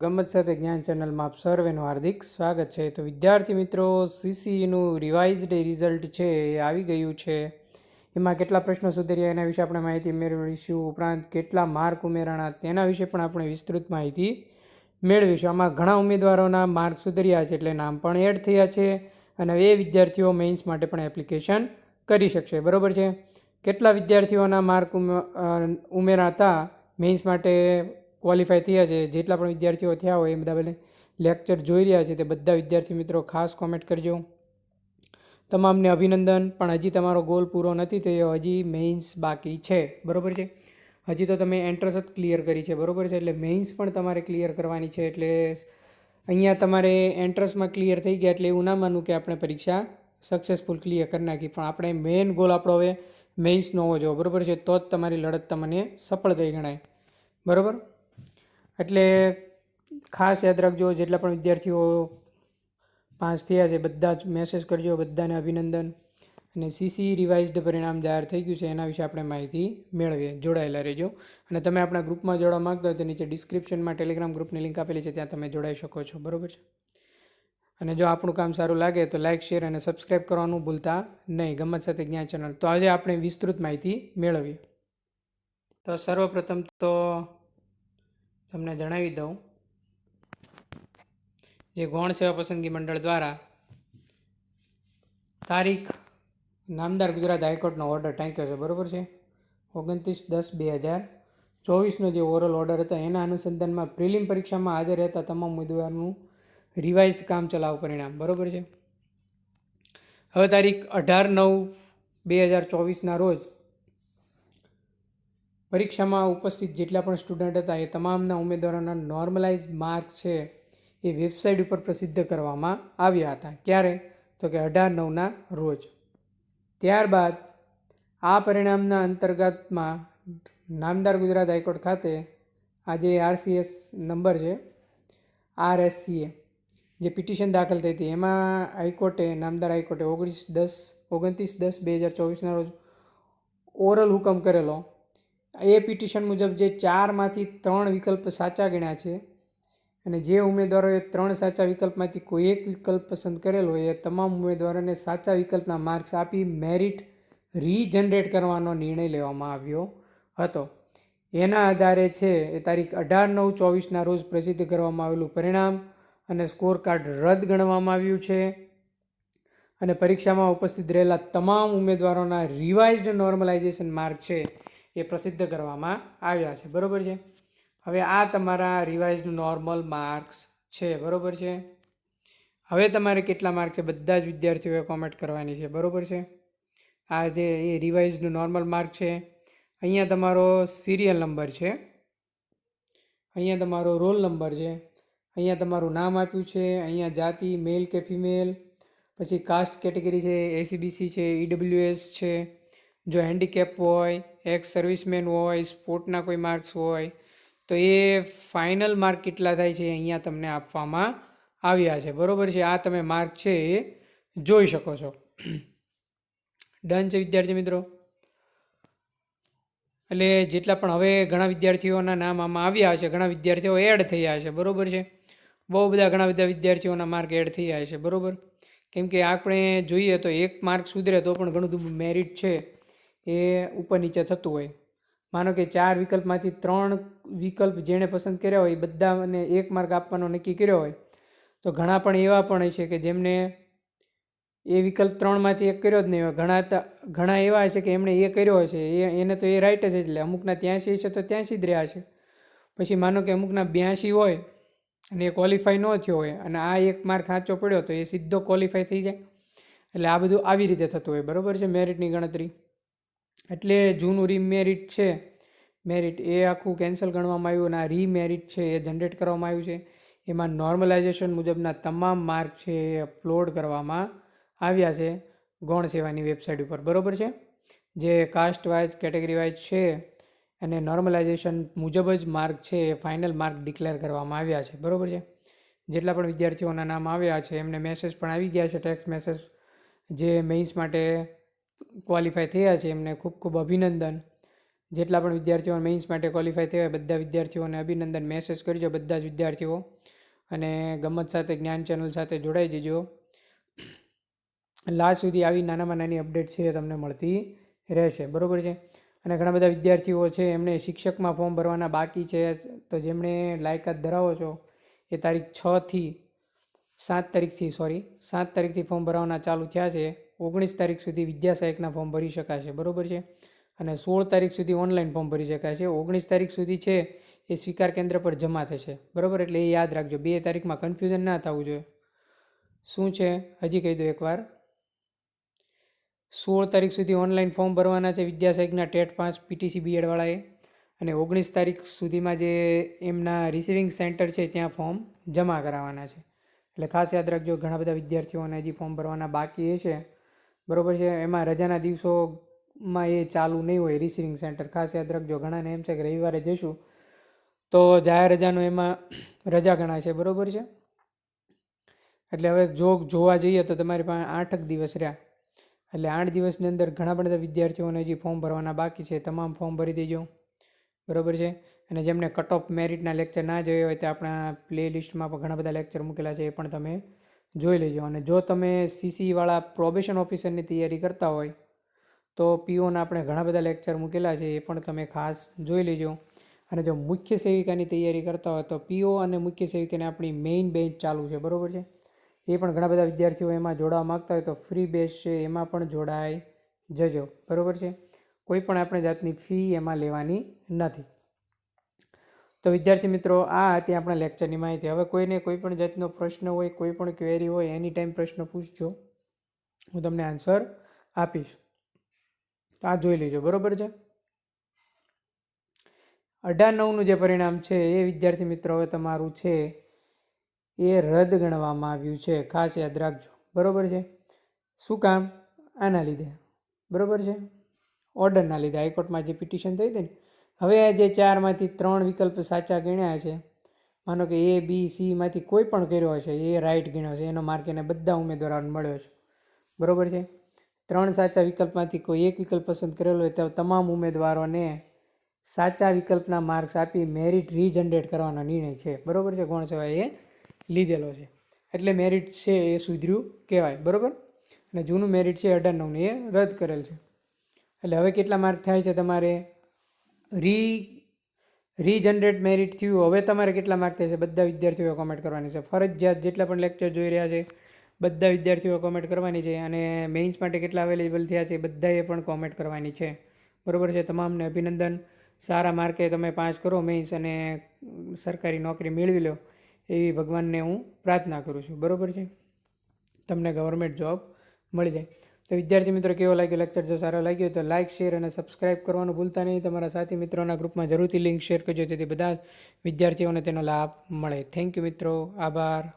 ગમત સાથે જ્ઞાન ચેનલમાં આપ સર્વેનું હાર્દિક સ્વાગત છે. તો વિદ્યાર્થી મિત્રો સીસીનું રિવાઇઝડ રિઝલ્ટ છે, એ આવી ગયું છે. એમાં કેટલા પ્રશ્નો સુધર્યા એના વિશે આપણે માહિતી મેળવીશું. ઉપરાંત કેટલા માર્ક ઉમેરાણા તેના વિશે પણ આપણે વિસ્તૃત માહિતી મેળવીશું. આમાં ઘણા ઉમેદવારોના માર્ક સુધર્યા છે એટલે નામ પણ એડ થયા છે અને એ વિદ્યાર્થીઓ મેઇન્સ માટે પણ એપ્લિકેશન કરી શકશે. બરાબર છે? કેટલા વિદ્યાર્થીઓના માર્ક ઉમેરાતા મેઇન્સ માટે ક્વોલિફાય થયા છે, જેટલા પણ વિદ્યાર્થીઓ થયા હોય એ બધા બધા લેક્ચર જોઈ રહ્યા છે, તે બધા વિદ્યાર્થી મિત્રો ખાસ કોમેન્ટ કરજો. તમામને અભિનંદન, પણ હજી તમારો ગોલ પૂરો નથી થયો, હજી મેઇન્સ બાકી છે. બરાબર છે? હજી તો તમે એન્ટ્રન્સ જ ક્લિયર કરી છે, બરાબર છે? એટલે મેઇન્સ પણ તમારે ક્લિયર કરવાની છે, એટલે અહીંયા તમારે એન્ટ્રન્સમાં ક્લિયર થઈ ગયા, એટલે એવું ના માનવું કે આપણે પરીક્ષા સક્સેસફુલ ક્લિયર કરી નાખી, પણ આપણે મેઇન ગોલ આપણો હવે મેઇન્સનો હોવો જોઈએ, બરાબર છે? તો જ તમારી લડત તમને સફળ થઈ ગણાય. બરાબર? એટલે ખાસ યાદ રાખજો, જેટલા પણ વિદ્યાર્થીઓ પાસ થયા છે, બધા જ મેસેજ કરજો, બધાને અભિનંદન. અને સીસી રિવાઇઝડ પરિણામ જાહેર થઈ ગયું છે, એના વિશે આપણે માહિતી મેળવીએ, જોડાયેલા રહેજો. અને તમે આપણા ગ્રુપમાં જોડવા માગતા હોય તો નીચે ડિસ્ક્રિપ્શનમાં ટેલિગ્રામ ગ્રુપની લિંક આપેલી છે, ત્યાં તમે જોડાઈ શકો છો, બરાબર છે? અને જો આપણું કામ સારું લાગે તો લાઇક શેર અને સબસ્ક્રાઇબ કરવાનું ભૂલતા નહીં. ગમત સાથે જ્ઞાન ચેનલ. તો આજે આપણે વિસ્તૃત માહિતી મેળવીએ. તો સર્વપ્રથમ તો તમને જણાવી દઉં. જે ગૌણ સેવા પસંદગી મંડળ દ્વારા તારીખ નામદાર ગુજરાત હાઈકોર્ટનો ઓર્ડર ટાંક્યો છે. બરાબર છે? ઓગણત્રીસ દસ બે હજાર ચોવીસનો જે ઓરલ ઓર્ડર હતો, એના અનુસંધાનમાં પ્રિલિમ પરીક્ષામાં હાજર રહેતા તમામ ઉમેદવારનું રિવાઇઝડ કામ ચલાવ પરિણામ. બરાબર છે? હવે તારીખ અઢાર નવ બે હજાર ચોવીસના રોજ પરીક્ષામાં ઉપસ્થિત જેટલા પણ સ્ટુડન્ટ હતા, એ તમામના ઉમેદવારોના નોર્મલાઇઝ માર્ક છે એ વેબસાઇટ ઉપર પ્રસિદ્ધ કરવામાં આવ્યા હતા. ક્યારે? તો કે અઢાર નવના રોજ. ત્યારબાદ આ પરિણામના અંતર્ગતમાં નામદાર ગુજરાત હાઈકોર્ટ ખાતે આજે આરસીએસ નંબર છે આરએસસીએ જે પિટિશન દાખલ થઈ હતી, એમાં હાઈકોર્ટે, નામદાર હાઈકોર્ટે ઓગણીસ દસ, ઓગણત્રીસ દસ બે હજાર ચોવીસના રોજ ઓરલ હુકમ કરેલો. એ પિટિશન મુજબ જે ચારમાંથી ત્રણ વિકલ્પ સાચા ગણ્યા છે અને જે ઉમેદવારોએ ત્રણ સાચા વિકલ્પમાંથી કોઈ એક વિકલ્પ પસંદ કરેલો હોય, એ તમામ ઉમેદવારોને સાચા વિકલ્પના માર્ક્સ આપી મેરિટ રીજનરેટ કરવાનો નિર્ણય લેવામાં આવ્યો હતો. એના આધારે છે એ તારીખ અઢાર નવ ચોવીસના રોજ પ્રસિદ્ધ કરવામાં આવેલું પરિણામ અને સ્કોર કાર્ડ રદ ગણવામાં આવ્યું છે. અને પરીક્ષામાં ઉપસ્થિત રહેલા તમામ ઉમેદવારોના રિવાઇઝડ નોર્મલાઇઝેશન માર્ક છે એ પ્રસિદ્ધ કરવામાં આવ્યા છે. બરાબર છે? હવે આ તમારા રિવાઇઝ નોર્મલ માર્ક્સ છે. બરાબર છે? હવે તમારે કેટલા માર્ક છે? બધા જ વિદ્યાર્થીઓએ કોમેન્ટ કરવાની છે. બરાબર છે? આ જે એ રિવાઇઝનું નોર્મલ માર્ક છે, અહીંયા તમારો સિરિયલ નંબર છે. અહીંયા તમારો રોલ નંબર છે. અહીંયા તમારું નામ આપ્યું છે. અહીંયા જાતિ મેલ કે ફિમેલ પછી કાસ્ટ કેટેગરી છે એસીબીસી છે ઈડબ્લ્યુએસ છે. જો હેન્ડીકેપ હોય એક્સ સર્વિસમેન હોય સ્પોર્ટના કોઈ માર્ક્સ હોય, તો એ ફાઇનલ માર્ક કેટલા થાય છે અહીંયા તમને આપવામાં આવ્યા છે. બરાબર છે? આ તમે માર્ક છે એ જોઈ શકો છો. ડન છે વિદ્યાર્થી મિત્રો? એટલે જેટલા પણ હવે ઘણા વિદ્યાર્થીઓના નામ આમાં આવ્યા છે, ઘણા વિદ્યાર્થીઓ એડ થયા છે. બરાબર છે? બહુ બધા ઘણા બધા વિદ્યાર્થીઓના માર્ક એડ થઈ જાય છે. બરાબર? કેમ કે આપણે જોઈએ તો એક માર્ક સુધરે તો પણ ઘણું બધું મેરિટ છે. એ ઉપર નીચે થતું હોય. માનો કે ચાર વિકલ્પમાંથી ત્રણ વિકલ્પ જેણે પસંદ કર્યા હોય, એ બધાને એક માર્ક આપવાનો નક્કી કર્યો હોય, તો ઘણા પણ એવા પણ છે કે જેમને એ વિકલ્પ ત્રણમાંથી એક કર્યો જ નહીં હોય. ઘણા ઘણા એવા હશે કે એમણે એ કર્યો હશે, એ, એને તો એ રાઈટ જ એટલે અમુકના ત્યાંસી છે તો ત્યાંસી જ રહ્યા છે. પછી માનો કે અમુકના બ્યાસી હોય અને એ ક્વોલિફાય ન થયો હોય અને આ એક માર્ક સાચો પડ્યો તો એ સીધો ક્વોલિફાય થઈ જાય. એટલે આ બધું આવી રીતે થતું હોય. બરાબર છે? મેરિટની ગણતરી. એટલે જૂનું રીમેરિટ છે. મેરિટ એ આખું કેન્સલ ગણવામાં આવ્યું અને આ રીમેરિટ છે એ જનરેટ કરવામાં આવ્યું છે. એમાં નોર્મલાઇઝેશન મુજબના તમામ માર્ક છે એ અપલોડ કરવામાં આવ્યા છે ગૌણ સેવાની વેબસાઇટ ઉપર. બરાબર છે? જે કાસ્ટ વાઇઝ કેટેગરી વાઇઝ છે અને નોર્મલાઇઝેશન મુજબ જ માર્ક છે એ ફાઇનલ માર્ક ડિક્લેર કરવામાં આવ્યા છે. બરાબર છે? જેટલા પણ વિદ્યાર્થીઓના નામ આવ્યા છે, એમને મેસેજ પણ આવી ગયા છે ટેક્સ મેસેજ જે મેઇન્સ માટે ક્વોલિફાય થયા છે, એમને ખૂબ ખૂબ અભિનંદન. જેટલા પણ વિદ્યાર્થીઓ મેઇન્સ માટે ક્વોલિફાય થયા બધા વિદ્યાર્થીઓને અભિનંદન મેસેજ કરજો બધા જ વિદ્યાર્થીઓ. અને ગમત સાથે, જ્ઞાન ચેનલ સાથે જોડાઈ જજો. લાસ્ટ સુધી આવી નાનામાં નાની અપડેટ છે તમને મળતી રહેશે. બરાબર છે? અને ઘણા બધા વિદ્યાર્થીઓ છે, એમને શિક્ષકમાં ફોર્મ ભરવાના બાકી છે. તો જેમણે લાયકાત ધરાવો છો, એ તારીખ છથી સાત તારીખથી સોરી સાત તારીખથી ફોર્મ ભરવાના ચાલુ થયા છે. ઓગણીસ તારીખ સુધી વિદ્યા સહાયકના ફોર્મ ભરી શકાશે બરાબર છે? અને સોળ તારીખ સુધી ઓનલાઈન ફોર્મ ભરી શકાય છે. ઓગણીસ તારીખ સુધી છે એ સ્વીકાર કેન્દ્ર પર જમા થશે, બરાબર? એટલે એ યાદ રાખજો, બે તારીખમાં કન્ફ્યુઝન ના થવું જોઈએ. શું છે? હજી કહી દો એકવાર. સોળ તારીખ સુધી ઓનલાઈન ફોર્મ ભરવાના છે વિદ્યા સહાયકના ટેટ પાંચ પીટીસી બીએડવાળાએ અને ઓગણીસ તારીખ સુધીમાં જે એમના રિસીવિંગ સેન્ટર છે, ત્યાં ફોર્મ જમા કરાવવાના છે. એટલે ખાસ યાદ રાખજો, ઘણા બધા વિદ્યાર્થીઓને હજી ફોર્મ ભરવાના બાકી છે. બરાબર છે, એમાં રજાના દિવસોમાં એ ચાલુ નહીં હોય રિસીવિંગ સેન્ટર ખાસ યાદ રાખજો, ઘણાને એમ છે કે રવિવારે જઈશું, તો જાહેર રજાનો એમાં રજા ગણાય છે, બરાબર છે? એટલે હવે જો જોવા જઈએ તો તમારી પાસે આઠક દિવસ રહ્યા. એટલે આઠ દિવસની અંદર ઘણા બધા વિદ્યાર્થીઓને હજી ફોર્મ ભરવાના બાકી છે, તમામ ફોર્મ ભરી દેજો. બરાબર છે? અને જેમને કટ ઓફ મેરિટના લેક્ચર ના જોયા હોય તે આપણા પ્લે લિસ્ટમાં પણ ઘણા બધા લેક્ચર મૂકેલા છે એ પણ તમે જોઈ લેજો. અને જો તમે સીસીવાળા પ્રોબેશન ઓફિસરની તૈયારી કરતા હોય, તો પીઓના આપણે ઘણા બધા લેક્ચર મૂકેલા છે એ પણ તમે ખાસ જોઈ લેજો. અને જો મુખ્ય સેવિકાની તૈયારી કરતા હોય, તો પીઓ અને મુખ્ય સેવિકાની આપણી મેઇન બેન્ચ ચાલુ છે, બરાબર છે? એ પણ ઘણા બધા વિદ્યાર્થીઓ એમાં જોડાવા માગતા હોય, તો ફ્રી બેચ છે એમાં પણ જોડાઈ જજો, બરાબર છે? કોઈ પણ આપણે જાતની ફી એમાં લેવાની નથી. તો વિદ્યાર્થી મિત્રો, આ હતી આપણા લેક્ચરની માહિતી. હવે કોઈને કોઈ પણ જાતનો પ્રશ્ન હોય, કોઈ પણ ક્વેરી હોય એની ટાઈમ પ્રશ્ન પૂછજો. હું તમને આન્સર આપીશ. તો આ જોઈ લેજો. બરાબર છે? અઢાર નવનું જે પરિણામ છે, એ વિદ્યાર્થી મિત્રો, હવે તમારું છે, એ રદ ગણવામાં આવ્યું છે. ખાસ યાદ રાખજો. બરાબર છે? શું કામ? આના લીધે. બરાબર છે? ઓર્ડરના લીધે. હાઈકોર્ટમાં જે પિટિશન થઈ હતી ને હવે આ જે ચારમાંથી ત્રણ વિકલ્પ સાચા ગણ્યા છે, માનો કે એ બી સીમાંથી કોઈ પણ કર્યો છે એ રાઈટ ગણ્યો છે, એનો માર્ક એને બધા ઉમેદવારોને મળ્યો છે. બરાબર છે? ત્રણ સાચા વિકલ્પમાંથી કોઈ એક વિકલ્પ પસંદ કરેલો હોય તો તમામ ઉમેદવારોને સાચા વિકલ્પના માર્ક્સ આપી મેરિટ રીજનરેટ કરવાનો નિર્ણય છે. બરાબર છે? કોણ સેવાય એ લીધેલો છે. એટલે મેરિટ છે એ સુધર્યું કહેવાય. બરાબર? અને જૂનું મેરિટ છે અઢાર નવને, એ રદ કરેલ છે. એટલે હવે કેટલા માર્ક થાય છે તમારે? રી, રીજનરેટ મેરિટ થયું. હવે તમારે કેટલા માર્ક થશે બધા વિદ્યાર્થીઓએ કોમેન્ટ કરવાની છે. ફરજિયાત જેટલા પણ લેક્ચર જોઈ રહ્યા છે, બધા વિદ્યાર્થીઓ કોમેન્ટ કરવાની છે અને મેઇન્સ માટે કેટલા અવેલેબલ થયા છે બધાએ પણ કોમેન્ટ કરવાની છે. બરાબર છે? તમામને અભિનંદન. સારા માર્કે તમે પાસ કરો મેઇન્સ અને સરકારી નોકરી મેળવી લો એવી ભગવાનને હું પ્રાર્થના કરું છું. બરાબર છે? તમને ગવર્મેન્ટ જોબ મળી જાય. તો વિદ્યાર્થી મિત્રો, કેવો લાગ્યો લેક્ચર જો સારો લાગ્યો તો લાઇક શેર અને સબસ્ક્રાઇબ કરવાનું ભૂલતા નહીં. તમારા સાથી મિત્રોના ગ્રુપમાં જરૂરથી લિંક શેર કરજો. જેથી બધા વિદ્યાર્થીઓને તેનો લાભ મળે. થેન્ક યુ મિત્રો. આભાર.